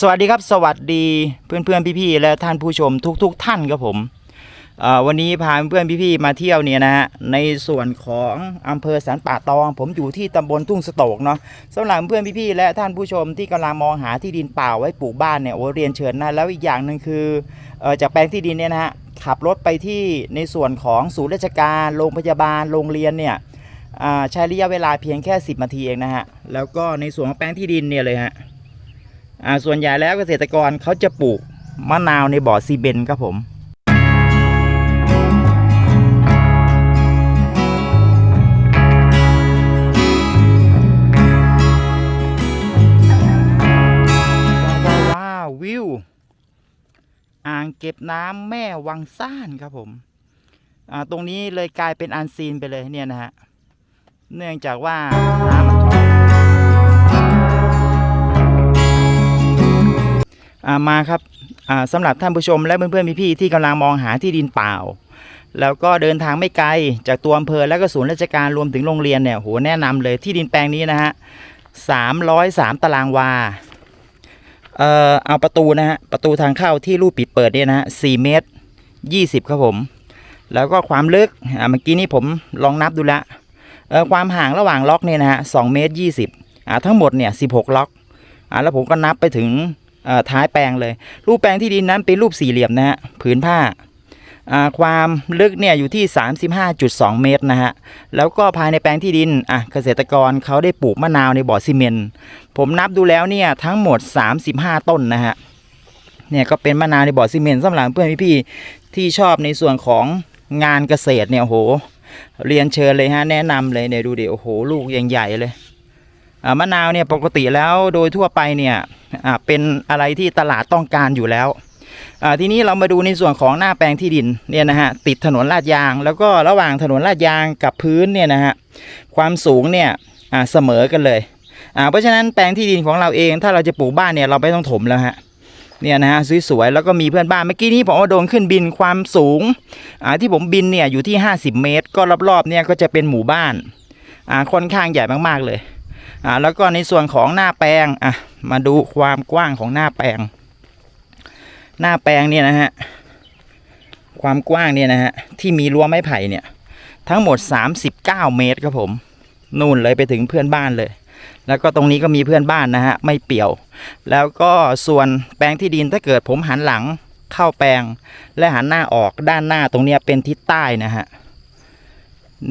สวัสดีครับสวัสดีเพื่อนเพื่อนๆพี่ๆและท่านผู้ชมทุกๆทท่านครับผมวันนี้พาเพื่อนๆพี่ๆมาเที่ยวเนี่ยนะฮะในส่วนของอำเภอสันป่าตอง ผมอยู่ที่ตำบลทุ่งสโตกเนาะสำหรับเพื่อนพี่ๆและท่านผู้ชมที่กำลังมองหาที่ดินเปล่าไว้ปลูกบ้านเนี่ยโอ้เรียนเชิญนะแล้วอีกอย่างหนึ่งคืออจากแปลงที่ดินเนี่ยนะฮะขับรถไปที่ในส่วนของศูนย์ราชการโรงพยาบาลโรงเรียนเนี่ยใช้ระยะเวลาเพียงแค่ 10นาทีเองนะฮะแล้วก็ในส่วนของแปลงที่ดินเนี่ยเลยฮะ อ่าส่วนใหญ่แล้วเกษตรกรเขาจะปลูกมะนาวในบ่อซีเบนครับผมว้าวาวิว อ่างเก็บน้ำแม่วังซ่านครับผมอ่าตรงนี้เลยกลายเป็นอันซีนไปเลยเนี่ยนะฮะ เนื่องจากว่าน้ำ มามาครับอ่าสำหรับท่านผู้ชมและเพื่อนๆพี่ๆที่กำลังมองหาที่ดินเปล่า แล้วก็เดินทางไม่ไกลจากตัวอำเภอและก็ศูนย์ราชการรวมถึงโรงเรียนเนี่ยโหแนะนำเลยที่ดินแปลงนี้นะฮะ303ตารางวาเอ่อเอาประตูนะฮะประตูทางเข้าที่รูปปิดเปิดเนี่ยนะฮะ4เมตร20ครับผม แล้วก็ความลึกอ่าเมื่อกี้นี้ผมลองนับดูละเออความห่างระหว่างล็อกเนี่ยนะฮะ2เมตร20อ่าทั้งหมดเนี่ย16ล็อกอ่าแล้วผมก็นับไปถึง ท้ายแปลงเลย รูปแปลงที่ดินนั้นเป็นรูปสี่เหลี่ยมนะฮะผืนผ้า ความลึกเนี่ยอยู่ที่ 35.2 เมตรนะฮะแล้วก็ภายในแปลงที่ดินอะเกษตรกรเขาได้ปลูกมะนาวในบ่อซีเมนต์ผมนับดูแล้วเนี่ยทั้งหมด 35 ต้นนะฮะเนี่ยก็เป็นมะนาวในบ่อซีเมนต์สำหรับเพื่อนพี่ๆที่ชอบในส่วนของงานเกษตรเนี่ยโหเรียนเชิญเลยฮะแนะนำเลยเนี่ยดูดิโอ้โหลูกใหญ่เลย มะนาวเนี่ยปกติแล้วโดยทั่วไปเนี่ยเป็นอะไรที่ตลาดต้องการอยู่แล้วทีนี้เรามาดูในส่วนของหน้าแปลงที่ดินเนี่ยนะฮะติดถนนลาดยาง แล้วก็ระหว่างถนนลาดยางกับพื้นเนี่ยนะฮะความสูงเนี่ยเสมอกันเลยเพราะฉะนั้นแปลงที่ดินของเราเองถ้าเราจะปลูกบ้านเนี่ยเราไม่ต้องถมแล้วฮะเนี่ยนะฮะสวยๆแล้วก็มีเพื่อนบ้านเมื่อกี้นี้ผมเอาโดนขึ้นบินความสูงที่ผมบินเนี่ยอยู่ที่ 50 เมตร ก็รอบๆเนี่ยก็จะเป็นหมู่บ้านค่อนข้างใหญ่มากๆเลย อ่าแล้วก็ในส่วนของหน้าแปลงอะมาดูความกว้างของหน้าแปลง หน้าแปลงเนี่ยนะฮะความกว้างเนี่ยนะฮะที่มีรั้วไม้ไผ่เนี่ยทั้งหมด 39 เมตรครับผมนู่นเลยไปถึงเพื่อนบ้านเลย แล้วก็ตรงนี้ก็มีเพื่อนบ้านนะฮะไม่เปี่ยว แล้วก็ส่วนแปลงที่ดินถ้าเกิดผมหันหลังเข้าแปลง และหันหน้าออกด้านหน้าตรงเนี้ยเป็นทิศใต้นะฮะ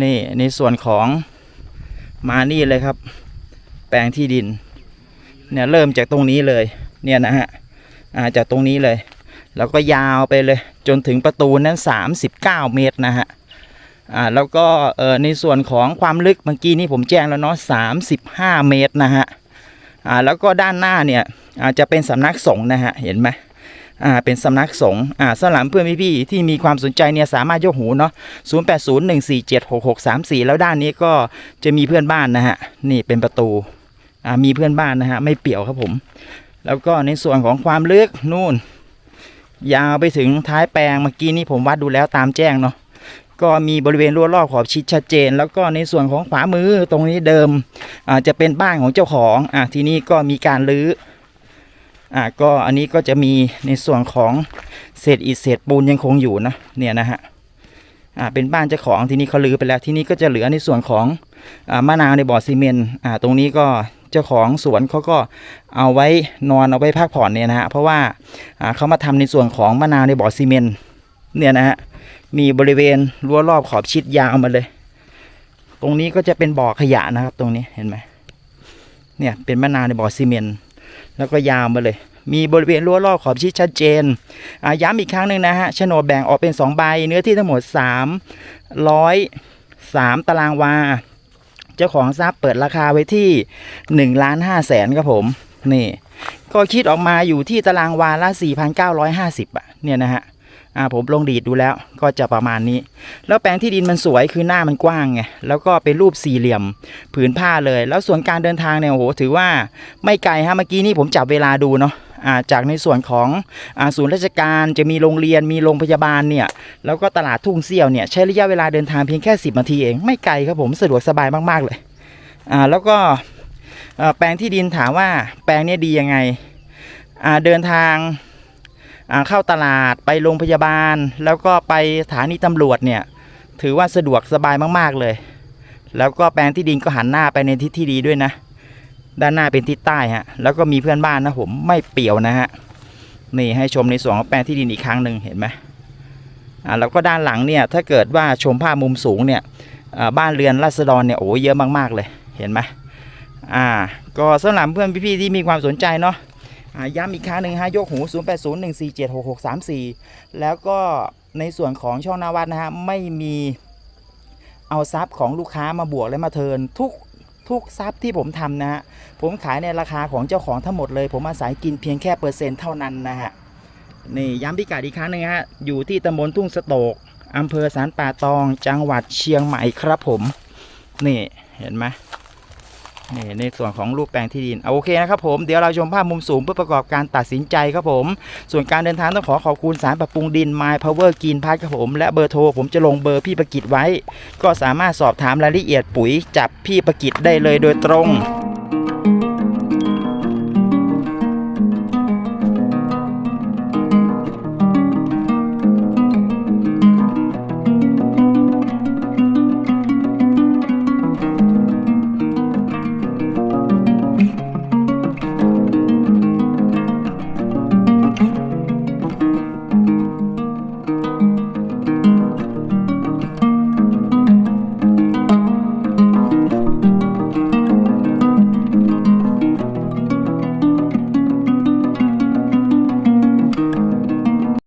นี่ในส่วนของมานี่เลยครับ แปลงที่ดิน เนี่ยเริ่มจากตรงนี้เลย เนี่ยนะฮะอาจากตรงนี้เลย แล้วก็ยาวไปเลยจนถึงประตูนั้น 39 เมตรนะฮะอ่าแล้วก็เออในส่วนของความลึกเมื่อกี้นี้ผมแจ้งแล้วเนาะ35 เมตรนะฮะอ่าแล้วก็ด้านหน้าเนี่ยอาจจะเป็นสำนักสงฆ์นะฮะเห็นไหมอ่าเป็นสำนักสงฆ์อ่าสำหรับเพื่อนพี่ๆที่มีความสนใจเนี่ยสามารถยกหูเนาะ0801476634 แล้วด้านนี้ก็จะมีเพื่อนบ้านนะฮะนี่เป็นประตู มีเพื่อนบ้านนะฮะไม่เปี่ยวครับผม แล้วก็ในส่วนของความลึกนู่น ยาวไปถึงท้ายแปลงเมื่อกี้นี้ผมวัดดูแล้วตามแจ้งเนาะก็มีบริเวณรั้วรอบขอบชิดชัดเจน แล้วก็ในส่วนของขวามือตรงนี้เดิมอาจะเป็นบ้านของเจ้าของอ่าทีนี้ก็มีการรื้ออ่าก็อันนี้ก็จะมีในส่วนของเศษอิฐเศษปูนยังคงอยู่นะเนี่ยนะฮะอ่าเป็นบ้านเจ้าของทีนี้เขารื้อไปแล้วทีนี้ก็จะเหลือในส่วนของอ่ามะนาวในบ่อซีเมนต์อ่าตรงนี้ก็ เจ้าของสวนเขาก็เอาไว้นอนเอาไว้พักผ่อนเนี่ยนะฮะเพราะว่าเขามาทำในส่วนของมะนาวในบ่อซีเมนเนี่ยนะฮะมีบริเวณรั้วรอบขอบชิดยาวมาเลย ตรงนี้ก็จะเป็นบ่อขยะนะครับ ตรงนี้เห็นไหมเนี่ยเป็นมะนาวในบ่อซีเมนแล้วก็ยาวมาเลยมีบริเวณรั้วรอบขอบชิดชัดเจน ย้ำอีกครั้งหนึ่งนะฮะโฉนดแบ่งออกเป็นสองใบ เนื้อที่ทั้งหมด 3 0 3 ตารางวา จ้าของทรัพย์เปิดราคาไว้ที่1ล้าน5แสนครับผม นี่ ก็คิดออกมาอยู่ที่ตารางวาละ 4,950อะเนี่ยนะฮะอ่าผมลงดีดดูแล้วก็จะประมาณนี้ แล้วแปลงที่ดินมันสวยคือหน้ามันกว้างไงแล้วก็เป็นรูปสี่เหลี่ยมผืนผ้าเลย แล้วส่วนการเดินทางเนี่ยโอ้โหถือว่าไม่ไกลฮะเมื่อกี้นี่ผมจับเวลาดูเนาะ จากในส่วนของศูนย์ราชการจะมีโรงเรียนมีโรงพยาบาลเนี่ยแล้วก็ตลาดทุ่งเซี่ยวเนี่ยใช้ระยะเวลาเดินทางเพียงแค่ 10นาทีเองไม่ไกลครับผมสะดวกสบายมากๆเลยอ่าแล้วก็แปลงที่ดินถามว่าแปลงเนี้ดียังไงอ่าเดินทางเข้าตลาดไปโรงพยาบาล แล้วก็ไปสถานีตำรวจเนี่ยถือว่าสะดวกสบายมากๆเลย แล้วก็แปลงที่ดินก็หันหน้าไปในทิศที่ดีด้วยนะ ด้านหน้าเป็นทิศใต้ฮะแล้วก็มีเพื่อนบ้านนะผมไม่เปี่ยวนะฮะนี่ให้ชมในส่วนของแปลงที่ดินอีกครั้งหนึ่งเห็นไหมอ่าแล้วก็ด้านหลังเนี่ยถ้าเกิดว่าชมภาพมุมสูงเนี่ยบ้านเรือนราษฎรเนี่ยโอ้เยอะมากๆเลยเห็นไหมอ่าก็สำหรับเพื่อนพี่ๆที่มีความสนใจเนาะอ่าย้ำอีกครั้งหนึ่งฮะยกหู 0 8 0 1 4 7 6 6 3 4 แล้วก็ในส่วนของช่องนาวัดนะฮะไม่มีเอาทรัพย์ของลูกค้ามาบวกและมาเทินทุก ทุกทรัพย์ที่ผมทำนะฮะผมขายในราคาของเจ้าของทั้งหมดเลย ผมอาศัยกินเพียงแค่เปอร์เซ็นต์เท่านั้นนะฮะนี่ย้ำพิกัดอีกครั้งหนึงฮะอยู่ที่ตำบลทุ่งสโตกอำเภอสารป่าตอง จังหวัดเชียงใหม่ครับผม นี่เห็นไหม นี่ในส่วนของรูปแปลงที่ดินเอาโอเคนะครับผมเดี๋ยวเราชมภาพมุมสูงเพื่อประกอบการตัดสินใจครับผม ส่วนการเดินทางต้องขอขอบคุณสารปรับปรุงดิน My Power Green Pass ครับผมและเบอร์โทรผมจะลงเบอร์พี่ประกิตไว้ ก็สามารถสอบถามรายละเอียดปุ๋ยจับพี่ประกิตได้เลยโดยตรง